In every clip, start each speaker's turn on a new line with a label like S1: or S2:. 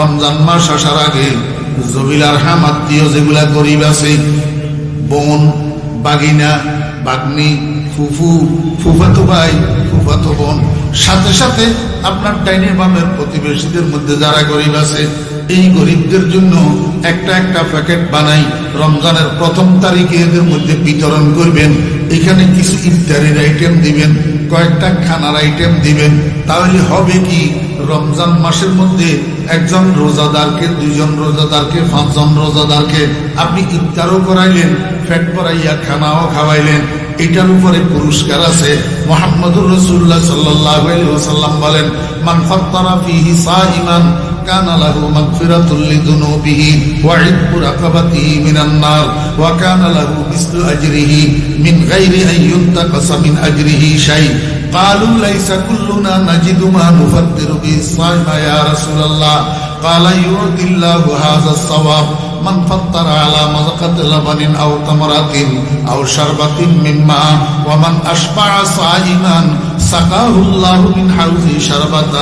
S1: রমজান মাস আসার আগে জমিলার হাম আত্মীয় যেগুলা গরিব আছে, বোন, বাগিনা, বাগনি, ফুফু, ফুফাতো ভাই, ফুফাতো বোন, সাথে সাথে আপনার ডাইনে বামের প্রতিবেশীদের মধ্যে যারা গরিব আছে, এই গরিবদের জন্য একটা একটা প্যাকেট বানাই রমজানের প্রথম তারিখে এদের মধ্যে বিতরণ করবেন। এখানে কিছু ইফতারির আইটেম দিবেন, কয়েকটা খানার আইটেম দিবেন। তাহলে হবে কি, রমজান মাসের মধ্যে একজন রোজাদারকে দুইজন রোজাদারকে পাঁচজন রোজাদারকে আপনি ইফতারও করাইলেন ফ্যাট করাইয়া খানাও খাওয়াইলেন এটার উপরে পুরস্কার আছে মোহাম্মদুর রসুল্লাহ সাল্লাহ সাল্লাম বলেন মান ফত্তারা ফিহি সাইমান كان له مغفرة لذنوبه وعتق رقبته من النار وكان له مثل أجره من غير أن ينتقص من أجره شيء قالوا ليس كلنا نجد ما نفطر به الصائم يا رسول الله قال يؤتي الله هذا الصواب من فطر على مذقة لبن أو تمرة أو شربة من ماء ومن أشبع صائما سقاه الله من حوزه شربة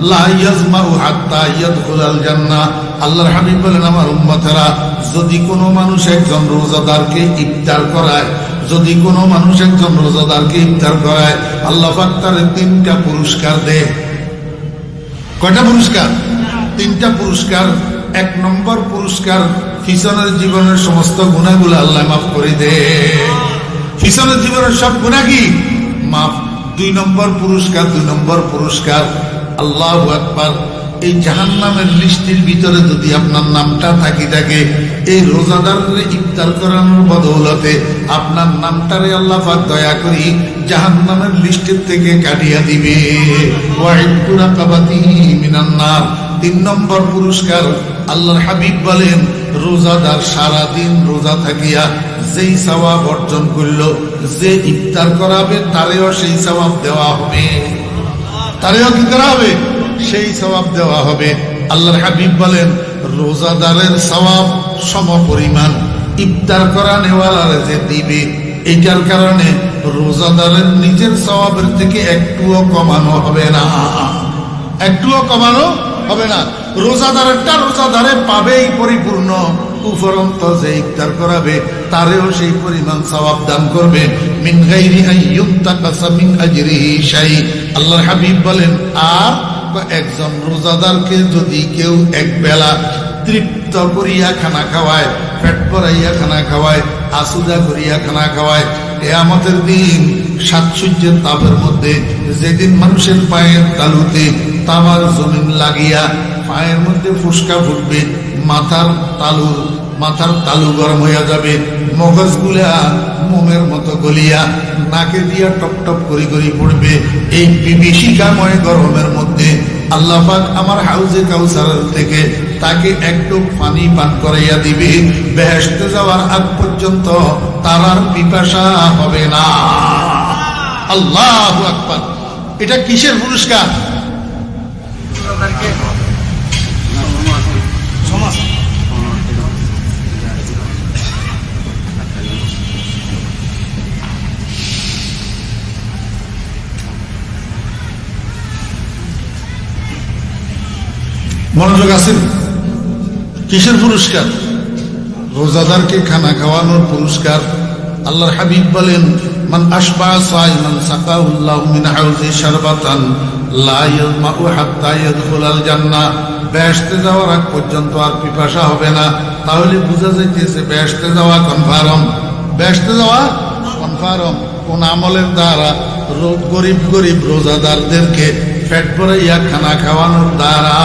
S1: لا يزمع حتى يدخل الجنة আল্লাহর হাবিব বলেন আমার উম্মতেরা যদি কোনো মানুষ একজন রোজাদারকে ইফতার করায় যদি কোনো মানুষ একজন রোজাদারকে ইফতার করায়, আল্লাহ তার তিনটা পুরস্কার দেয় কয়টা পুরস্কার? তিনটা পুরস্কার। এক নম্বর পুরস্কার ফিসনের জীবনের সমস্ত গুণাগুলো আল্লাহ মাফ করে দে। ফিসনের জীবনের সব গুণা কি? মাফ। দুই নম্বর পুরস্কার, দুই নম্বর পুরস্কার। আল্লাহ একবার এই জাহান নামের লিস্টের ভিতরে যদি আপনার নামটা থাকি থাকে, এই রোজাদারের ইফতার করানোর বদৌলতে আপনার নামটারে আল্লাহ দয়া করি জাহান নামের লিস্টের থেকে কাটিয়া দিবে। তিন নম্বর পুরস্কার, আল্লাহর হাবিব বলেন, রোজাদার সারা দিন রোজা থাকিয়া যেই সওয়াব অর্জন করল, যে ইফতার করাবে, তারেও সেই সওয়াব দেওয়া হবে। তারেও কি করা হবে? সেই সওয়াব দেওয়া হবে। আল্লাহর হাবিব বলেন, রোজাদারের সওয়াব সম পরিমাণ ইফতার করা নেওয়ালার যে দিবে এইটার কারণে রোজাদারের নিজের সওয়াবের থেকে একটুও কমানো হবে না। একটুও কমানো হবে না। রোজাদারেরটা রোজাদারে পাবেই পরিপূর্ণ। উপরন্ত যে ইফতার করাবে, তারেও সেই পরিমাণ সওয়াব দান করবে। মিন গাইরি আল্লাহর হাবিব বলেন, আর একজন রোজাদারকে যদি কেউ এক বেলা তৃপ্ত করিয়া খানা খাওয়ায়, পেট ভরাইয়া খানা খাওয়ায় আসুদা করিয়া খানা খাওয়ায় এ আমাদের দিন সাতসূর্যের তাপের মধ্যে যেদিন মানুষের পায়ের তালুতে তামার জমিন লাগিয়া পায়ের মধ্যে ফুসকা ফুটবে, মাথার তালু মাথার তালু গরম হইয়া যাবে। মগজগুলা মোমের মতো গলিয়া নাকে দিয়া টপ টপ করি করি পড়বে। এই বিভীষিকাময় গরমের মধ্যে আল্লাহ পাক আমার হাউজে কাউসারের থেকে তাকে একটু পানি পান করাইয়া দিবে। বেহেস্তে যাওয়ার আগ পর্যন্ত তার আর পিপাসা হবে না। আল্লাহ আকবার। এটা কিসের পুরস্কার? মনোযোগ আছেন কিসের পুরস্কার? রোজাদারকে খানা খাওয়ানোর পুরস্কার। আল্লাহর হাবিব বলেন, মান আশবা সাইমান সাকাউল্লাহ মিন হাউজি শারবাতান, লা ইয়াজমাউ হাত্তা ইয়াদখুলাল জান্নাহ। বেহেশতে যাওয়ার আগ পর্যন্ত আর পিপাসা হবে না। তাহলে বোঝা যাইতেছে বেহেশতে যাওয়া কনফার্ম। বেহেশতে যাওয়া কনফার্ম। কোন আমলের দ্বারা গরিব গরিব রোজাদারদেরকে পেট ভরাইয়া খানা খাওয়ানোর দ্বারা।